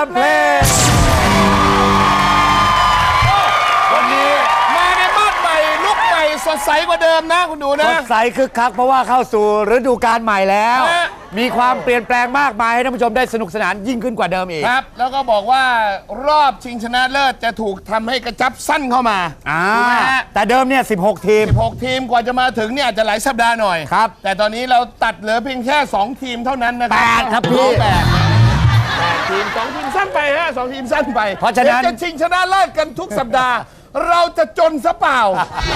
ามเพลงวันนี้มาในบ้านใหม่ลุกใหม่สดใสกว่าเดิมนะคุณดูสนะ ดใสคึกคักเพราะว่าเข้าสู่ฤดูกาลใหม่แล้ว ฮะ มีความเปลี่ยนแปลงมากมายให้ท่านผู้ชมได้สนุกสนานยิ่งขึ้นกว่าเดิมอีก ครับ แล้วก็บอกว่ารอบชิงชนะเลิศจะถูกทำให้กระจับสั้นเข้ามาอ่า ถูกไหมฮะแต่เดิมเนี่ย 16 ทีม 16 ทีมกว่าจะมาถึงเนี่ยอาจจะหลายสัปดาห์หน่อย ครับแต่ตอนนี้เราตัดเหลือเพียงแค่ 2 ทีมเท่านั้นนะครัแปดครับพี่ แปดแปด ทีมสองทีมสั้นไปฮะสองทีมสั้นไปเพราะฉะนั้น ดี๋ยวจะชิงชนะเลิศกันทุกสัปดาห์ เราจะจนซะเปล่า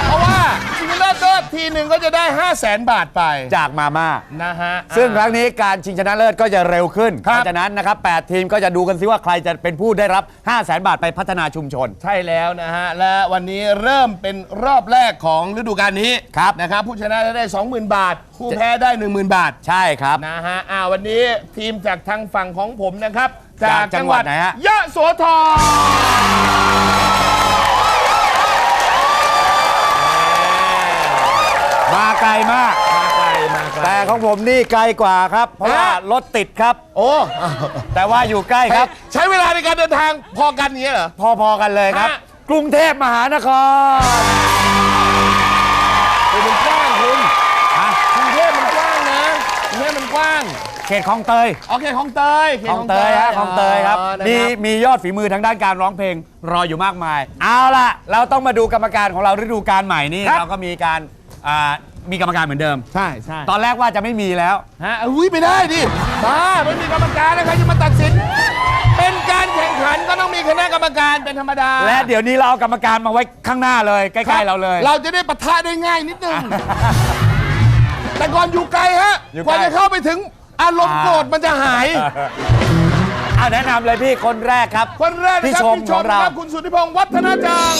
เพราะว่าชิงชนะเลิศทีหนึ่งก็จะได้ 5 0 0แสนบาทไปจากมาม่า นะฮะ ซึ่งครั้งนี้การชิงชนะเลิศก็จะเร็วขึ้นครับเพราะฉะนั้นนะครับ 8 ทีมก็จะดูกันซิว่าใครจะเป็นผู้ได้รับ 5 0 0แสนบาทไปพัฒนาชุมชน ใช่แล้วนะฮะ และวันนี้เริ่มเป็นรอบแรกของฤดูกาลนี้ครับ นะครับ ผู้ชนะจะได้ 20,000 บาท ผู้แพ้ได้ 10,000 บาท ใช่ครับ นะฮะอ่าวันนี้ทีมจากทางฝั่งของผมนะครับ จากจังหวัดไหนฮะ ยะโสธรมาไกลมาก มาไกลมาไกลแต่ของผมนี่ไกลกว่าครับ เพราะว่าฮะรถติดครับ โอ้ แต่ว่าอยู่ใกล้ครับ ใช้เวลาในการเดินทางพอกันอย่างเงี้ยเหรอ พอๆกันเลยครับ ฮะ กรุงเทพมหานครคือมันกว้างคุณฮะกรุงเทพมันกว้างนะกรุงเทพมันกว้าง เขตคลองเตยโอเคของเตยขคลองเตยฮะคลองเตยครับอ๋อนะมีครับมียอดฝีมือทางด้านการร้องเพลงรออยู่มากมาย เอาล่ะ เราต้องมาดูกรรมการของเราฤดูกาลใหม่นี่ครับเราก็มีการอ่ามีกรรมการเหมือนเดิม ใช่ใช่ตอนแรกว่าจะไม่มีแล้ว ฮะอุ้ยไม่ได้ดิบ้าไม่มีกรรมการนะใครจะมาตัดสิน เป็นการแข่งขันก็ต้องมีคณะกรรมการเป็นธรรมดาและเดี๋ยวนี้เราเอากรรมการมาไว้ข้างหน้าเลยใกล้ๆเราเลย เราจะได้ปะทะได้ง่ายนิดนึง แต่ก่อนอยู่ไกลฮะ อยู่กไกล ว่าจะเข้าไปถึง อารมณ์โกรธมันจะหายเอาแนะนำเลยพี่คนแรกครับ คนแรกนะครับพี่ชมของเราครับคุณสุทธิพงศ์วัฒนาจัง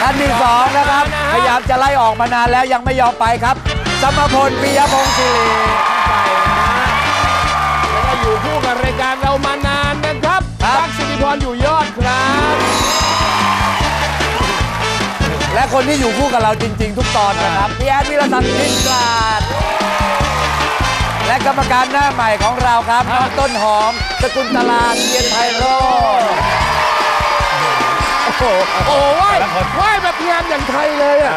ท่านที่สองนะครับ นะฮะ พยายามจะไล่ออกมานานแล้วยังไม่ยอมไปครับ สมพลปิยพงศ์ศิริไปนะแล้วก็อยู่คู่กับรายการเรามานานนะครับครับตั๊กสิริพรอยู่ยอดครับ และคนที่อยู่คู่กับเราจริง ๆ ทุกตอนนะครับพี่แอดวิรศักดิ์พินกลาดและกรรมการหน้าใหม่ของเราครับน้องต้นหอมสกุลตลาเทียนไพโรจน์โอ้โหโอ้ไหว้แต่ละคนไหว้แบบงานอย่างไทยเลยอะ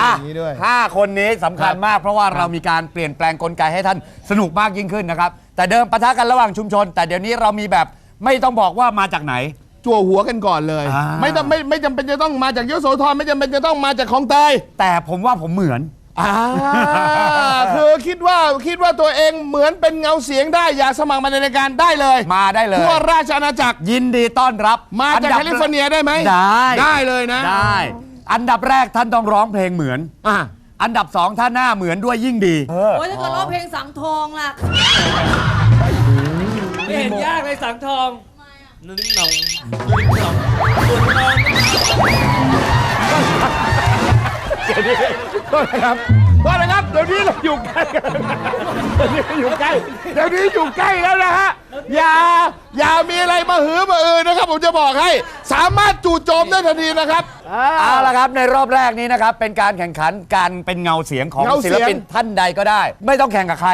อะอย่างนี้ด้วย ห้าคนนี้สำคัญครับมาก เพราะว่าเรามีการเปลี่ยนแปลงกลไกให้ท่านสนุกมากยิ่งขึ้นนะครับ แต่เดิมปะทะกันระหว่างชุมชน แต่เดี๋ยวนี้เรามีแบบไม่ต้องบอกว่ามาจากไหน จั่วหัวกันก่อนเลย อ่า ไม่ต้องไม่ไม่จำเป็นจะต้องมาจากยโสธรไม่จำเป็นจะต้องมาจากคลองเตยแต่ผมว่าผมเหมือน อ่า คือคิดว่าคิดว่าตัวเองเหมือนเป็นเงาเสียงได้อยากสมัครมาในรายการได้เลยมาได้เลย ทั่วราชอาณาจักร ยินดีต้อนรับมาจากอัดับแคลิฟอร์เนียได้ไหมได้ได้เลยนะได้ อันดับแรกท่านต้องร้องเพลงเหมือน อะอันดับสองท่านหน้าเหมือนด้วยยิ่งดี โอ้ยถ้าเกิดร้องเพลงสังทองล่ะ ไม่เห็นยากเลยสังทอง นึ่งหนองนึ่งหนองส่วนนอนโทษนะครับโทษนะครับเดี๋ยวนี้เราอยู่ใกล้กันเดี๋ยวนี้อยู่ใกล้เดี๋ยวนี้อยู่ใกล้แล้วนะฮะอย่าอย่ามีอะไรมาหือมาอือนะครับ ผมจะบอกให้ สามารถจู่โจมได้ทันทีนะครับเอาละครับในรอบแรกนี้นะครับ เป็นการแข่งขันการเป็นเงาเสียงของเงาเสีศิยงลปินท่านใดก็ได้ ไม่ต้องแข่งกับใคร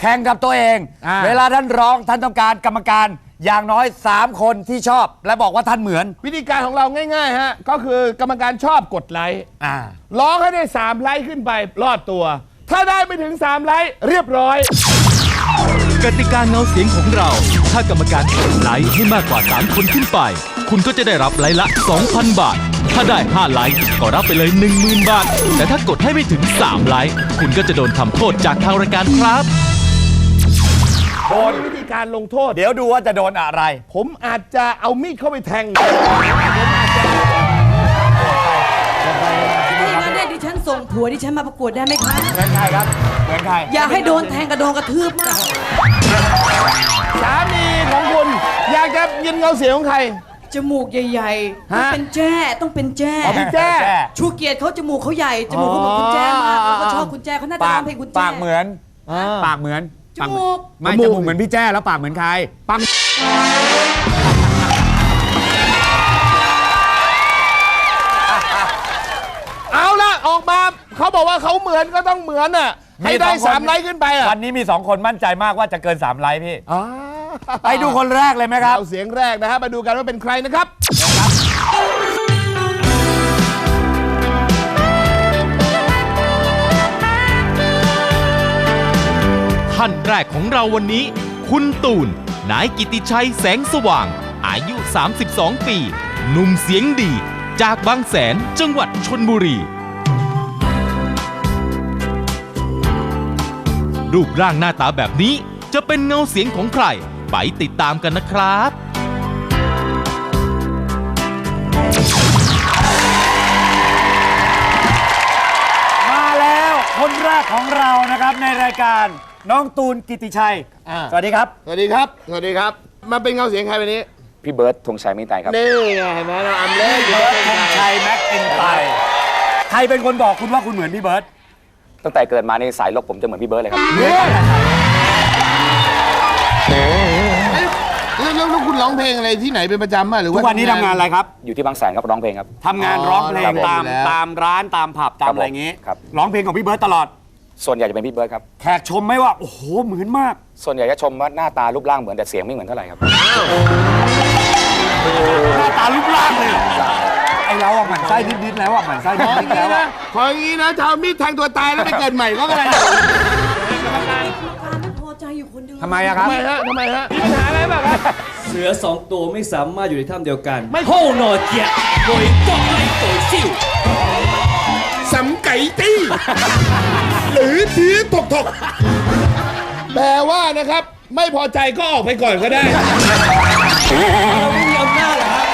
แข่งกับตัวเอง อ่า เวลาท่านร้องท่านต้องการกรรมการอย่างน้อย 3 คนที่ชอบ และบอกว่าท่านเหมือนวิธีการของเราง่ายๆฮะก็คือกรรมการชอบกดไลค์อ่าร้องให้ได้ 3 ไลค์ขึ้นไปรอดตัว ถ้าได้ไม่ถึง 3 ไลค์เรียบร้อย กติกาเงาเสียงของเรา ถ้ากรรมการกดไลค์ให้มากกว่า 3 คนขึ้นไป คุณก็จะได้รับไลค์ละ 2,000 บาท ถ้าได้ 5 ไลค์ก็รับไปเลย 10,000 บาท แต่ถ้ากดให้ไม่ถึง 3 ไลค์ คุณก็จะโดนทำโทษจากทางรายการครับ โดนวิธีการลงโทษ เดี๋ยวดูว่าจะโดนอะไร ผมอาจจะเอามีดเข้าไปแทง ถ้าอย่างนั้นเนี่ยดิฉันส่งผัวดิฉันมาประกวดได้ไหมคะ เหมือนใครครับ เหมือนใครอย่าให้โดนแทงกระโดนกระทืบมาก สามีของคุณ อยากจะยินเงาเสียงของใคร จมูกใหญ่ๆต้องฮะเป็นแจ้ต้องเป็นแจ้ อ๋อพี่แจ้ ชูเกียรติเขาจมูกเขาใหญ่ จมูกเขาเหมือนคุณแจ้มากแล้วก็ชอบคุณแจ้เขาน่าจะปาร้กองเพลงคุณแจ้ ปากเหมือน ปากเหมือน จมูกไม่จจมูก มูกเหมือนพี่แจ้แล้วปากเหมือนใครปังเอาละออกมาเขาบอกว่าเขาเหมือนก็ต้องเหมือนน่ะให้ได้มีสองคนสามไลค์ขึ้นไปอะวันนี้มี 2 คนมั่นใจมากว่าจะเกิน 3 ไลค์พี่อ่าไปดูคนแรกเลยไหมครับ เอาเสียงแรกนะฮะมาดูกันว่าเป็นใครนะครับ ท่านแรกของเราวันนี้ คุณตูน นายกิติชัยแสงสว่าง อายุ 32 ปี หนุ่มเสียงดี จากบางแสนจังหวัดชนบุรี รูปร่างหน้าตาแบบนี้จะเป็นเงาเสียงของใคร ไปติดตามกันนะครับมาแล้วคนแรกของเรานะครับในรายการ น้องตูนกิติชัยอ่าสวัสดีครับ สวัสดีครับ สวัสดีครับ มาเป็นเงาเสียงใครวันนี้ พี่เบิร์ดธงชัยไม่ตายครับ นี่ไงเห็นไหมเราอัมเล่อยู่เบิร์ดธข้างงในชัยแม็กอินไตร์ใครเป็นคนบอกคุณว่าคุณเหมือนพี่เบิร์ดตั้งแต่เกิดมาในสายลบผมจะเหมือนพี่เบิร์ดเลยครับเนี่ยเอ๊ะแล้วแล้วแล้วคุณร้องเพลงอะไรที่ไหนเป็นประจำป่ะหรือทุว่ากวันนี้ทำงานอะไรครับ อยู่ที่บางแสนครับร้องเพลงครับทำงานร้องเพลงครับผมตามแล้วตามร้านตามผับตามครับผมอะไรอย่างงี้ครับร้องเพลงของพี่เบิร์ดตลอด ส่วนใหญ่จะเป็นพี่เบิร์ดครับ แขกชมไหมว่า โอ้โห เหมือนมาก ส่วนใหญ่จะชมว่าหน้าตารูปร่างเหมือนแต่เสียงไม่เหมือนเท่าไหร่ครับ หน้าตารูปร่างเลยไอเราอะหมั่นไส้นิดๆแล้วอะหมั่นไส้ขออนิย่าดงๆแล้วนี้นะอะขออย่างนี้นะจะเอามีดแทงตัวตายแล้วไปเกิดใหม่ก็อะไรกรรมการไม่พอใจอยู่คนเดียวทำไมอะครับ ทำไมฮะทำไมฮะมีปัญหาอะไรบ้างครับเสือสองตัวไม่สามารถอยู่ในถ้ำเดียวกัน ไม่โฮหนอเจียโดยต้องไล่ตัวซิ่วสำไก่ ตี้ หรือทีถกถกแปลว่านะครับ ไม่พอใจก็ออกไปก่อนก็ได้เราไม่มีอำนาจเหรอครับ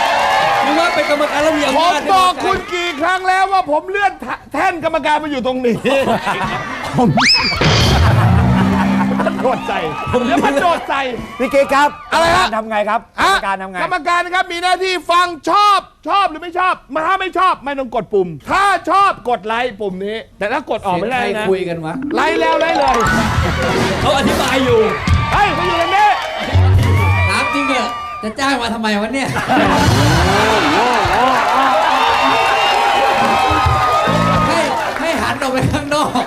หรือว่าเป็นกรรมการแล้วมีผอำมนาจบอกคุณกี่ครั้งแล้วว่าผมเลื่อนแท่นกรรมการมาอยู่ตรงนี้ผมมัน โดดใจผมแล้วมันโดดใจพี่เก๊กครับอะไรฮะกมการทำไงครับกรรมการทำไง กรรมการนะครับมีหน้าที่ฟังชอบชอบหรือไม่ชอบมาถ้าไม่ชอบไม่ต้องกดปุ่ม ถ้าชอบกดไลค์ปุ่มนี้ แต่ถ้ากดออกไม่ได้นะคุยกันวะไลค์แล้วไลค์เลยเขาอธิบายอยู่เฮ้ยมาอยู่ตรงนี้ถามจริงเหรอจะจ้างมาทำไมวะเนี่ยให้ให้หันออกไปข้างนอก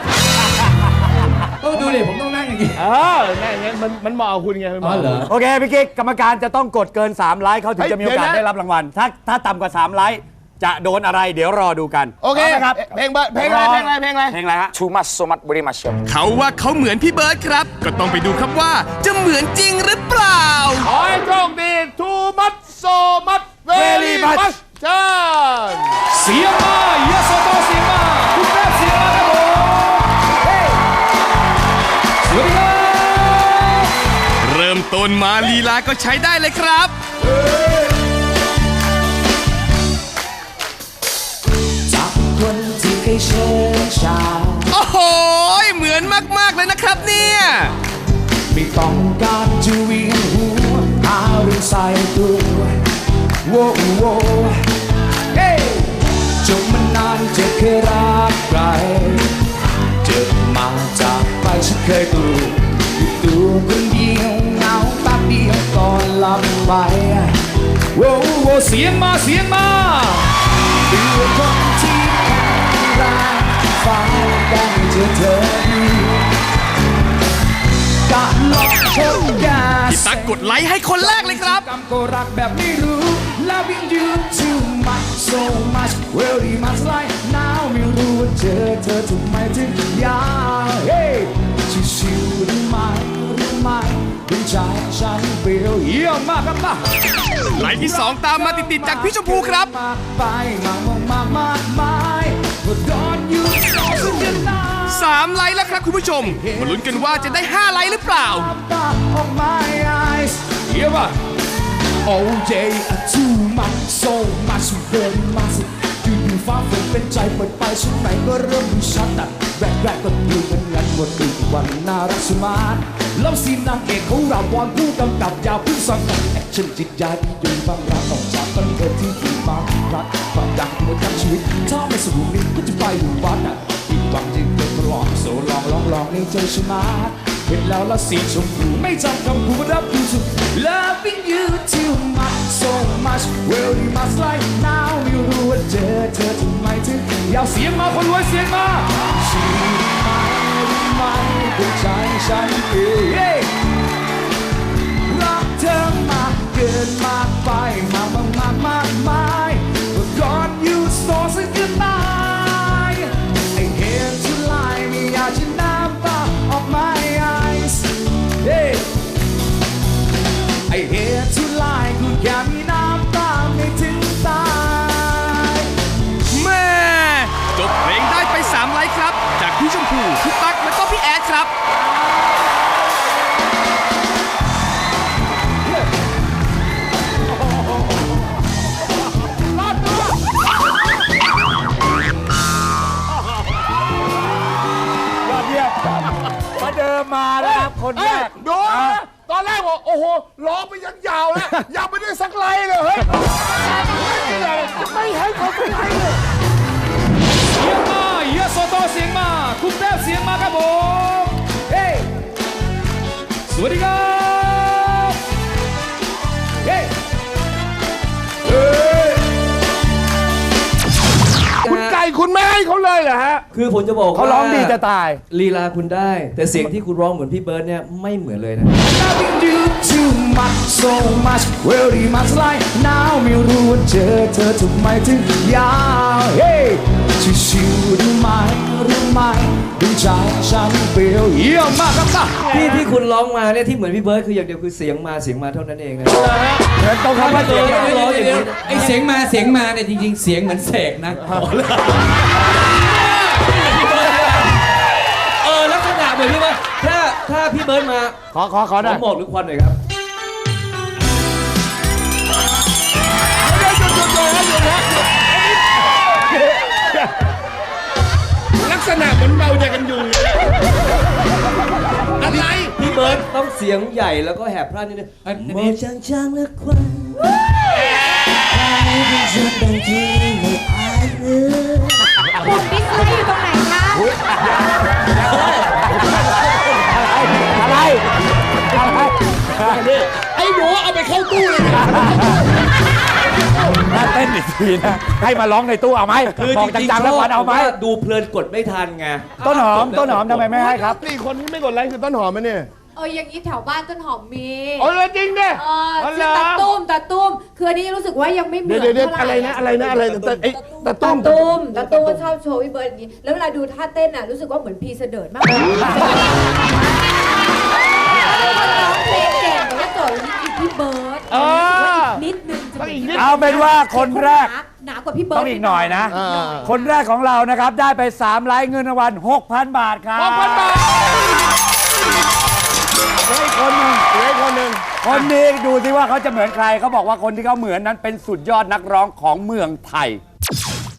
ต้องดูดิผมต้องนั่งอย่างนี้ เออนั่นไงมันมันเหมาะกับคุณไงมันเหอ๋มาะอเหรอ โอเคพี่กิ๊กกรรมการจะต้องกดเกิน 3 ไลค์เขาถึงเฮ้ยจะมีโอกาสเดี๋ยวนะได้รับรางวัล ถ้าถ้าต่ำกว่า 3 ไลค์จะโดนอะไรเดี๋ยวรอดูกันโอเคพร้มไหมครับ เพลงเบอร์เพลงอะไรเพลงอะไรเพลงอะไร เพลงอะไรฮะ Too much so much very much ครับเขาว่าเขาเหมือนพี่เบิร์ดครับ ก็ต้องไปดูครับว่าจะเหมือนจริงหรือเปล่า ขอให้โชคดี too much so much very much much เชิญเสียงมา นมาลีลาก็ใช้ได้เลยครับคนที่เคยเชิญชาโอ้โห เหมือนมาก ๆ เลยนะครับเนี่ย ไม่ต้องการจะเวียนหัวหาเรื่องใส่ตัวโว้โว้เฮ้จบมานานจะเคยรักใครเจอมาจากไปฉันเคยกลัวอยู่ตัวคน ยวก่อนหลับไปโว้โวเสียงมาเสียงมาดูคนที่แข็งแรงฟังกันเจอเธอดีกะลอกชนยาพี่ตั๊กกดไลค์ให้คนแรกเลยครับกำก็รักแบบไม่รู้ Loving you too much so much very much like now ไม่รู้ว่าเจอเธอทำไมถึงอยากเฮ้ชิวๆรู้ไหมรู้ไหม เป็นใจฉันเปลี่ยวเยี่ยมมากครับมาไลค์ที่2ตามมาติดๆจากพี่ชมพูครับมากไปมากมากมากมากมายว่าดอนยูสองสุดยอด3ไลค์แล้วครับคุณผู้ชม มาลุ้นกันว่าจะได้ 5 ไลค์หรือเปล่า of my eyes. Yeah, but all day too much, so much, very much. ฟ้าฝนเป็นใจเปิดไปชั้นไหนก็เริ่มดูชัดแต่แรกแรกก็ดูเป็นงันหมดอีกวันน่ารักสมาร์ทแล้วซีนนางเอกของเราวอนผู้กำกับยาเพิ่งสังกับแอคชั่นจิตใจที่ยู่บางรักออกจากต้นเกิดที่ที่มารักความดังที่มันทั้งชีวิตถ้าไม่สมบูรณ์นี้ก็จะไปอยู่วัดอะอีกหวังจริงเกิดตลอดโซลองลองลองในใจชนะ เห็นแล้วละสีชมพูไม่จำคำพูดรับดูสุด Loving you too much so much very much like now ไม่รู้ว่าเจอเธอทำไมถึงอยากเสียงมาคนรวยเสียงมาชีวิตไม่รู้ไหมหัวใจฉันเองรักเธอมากเกินมากไปมากมากมากมาก วัสดีครับเฮ้เฮ้ยคุณไก่คุณไม่ให้เขาเลยเหรอฮะคือผมจะบอกว่าเขาร้องดีจะตายลีลาคุณได้ แต่เสียงที่คุณร้องเหมือนพี่เบิร์ดเนี่ยไม่เหมือนเลยนะ Loving you too much so much very much like now ไม่รู้ว่าเจอเธอทำไมถึงยาวเฮ้ชิวๆรู้ไหมรู้ไหม ดูใจฉันเปลี่ยวเยี่ยมมากครับป่ะที่ที่คุณร้องมาเนี่ยที่เหมือนพี่เบิร์ดคืออย่างเดียวคือเสียงมาเสียงมาเท่านั้นเองนะเหมือนตรงคำว่าเสียงเดี๋ยวเดี๋ยวเดี๋ยวไอเสียงมาเสียงมาเนี่ยจริงๆ เสียงเหมือนเสกนะเออลักษณะเหมือนพี่เบิร์ดถ้าถ้าพี่เบิร์ดมาขอขอขอหขน่ออยหมอกหรือควันหน่อยครับะเหมือนเมาใจกันยุงเลยอะไรพี่เบิร์ดต้องเสียงใหญ่แล้วก็แหบพร่านนิดนึงเอ้ยมองจางๆและควันเป็นฉันดังที่ไม่อายเลยปุ่มดิสไลด์อยู่ตรงไหนคะอะไรอะไรไอ้หนูเอาไปเข้าตู้เลย นะน่าเต้นอีกทีนะ ให้มาร้องในตู้เอาไหมคือบอกจริงจังๆๆแล้วชคอบวันเอาไหมว่าดูเพลินกดไม่ทันไงต้นหอมต้นหอมทำไมไม่ให้ครับนี่คนที่ไม่กดไลค์คือต้นหอมไหมเนี่ยเอออย่างนี้แถวบ้านต้นหอมมีโอ้ยจริงเนี่ยเออชื่อตาตุ้มตาตุ้มคืออันนี้รู้สึกว่ายังไม่เหมืเดี๋อยวนเดี๋ยวเดี๋ยวเท่าหอะไรนะอะไรนะอะไรนะแต่ไอ้ตะตาตุ้มตุ้มตาตุ้มก็ชอบโชว์พี่เบิร์ดอย่างนี้แล้วเวลาดูท่าเต้นอะรู้สึกว่าเหมือนพีเสดิร์ดมากเลย ต้องอีกนิด เอาเป็นว่าคนแรก หนากว่าพี่เบิร์ดต้องอีกหน่อยนะอ่าคนแรกของเรานะครับ ได้ไป3ไลค์เงินรางวัล6,000 บาทครับหกพันบาท เหลืออีกคนหนึ่ง เหลืออีกคนหนึ่ง คนนี้ดูสิว่าเขาจะเหมือนใครเขาบอกว่าคนที่เขาเหมือนนั้นเป็นสุดยอดนักร้องของเมืองไทย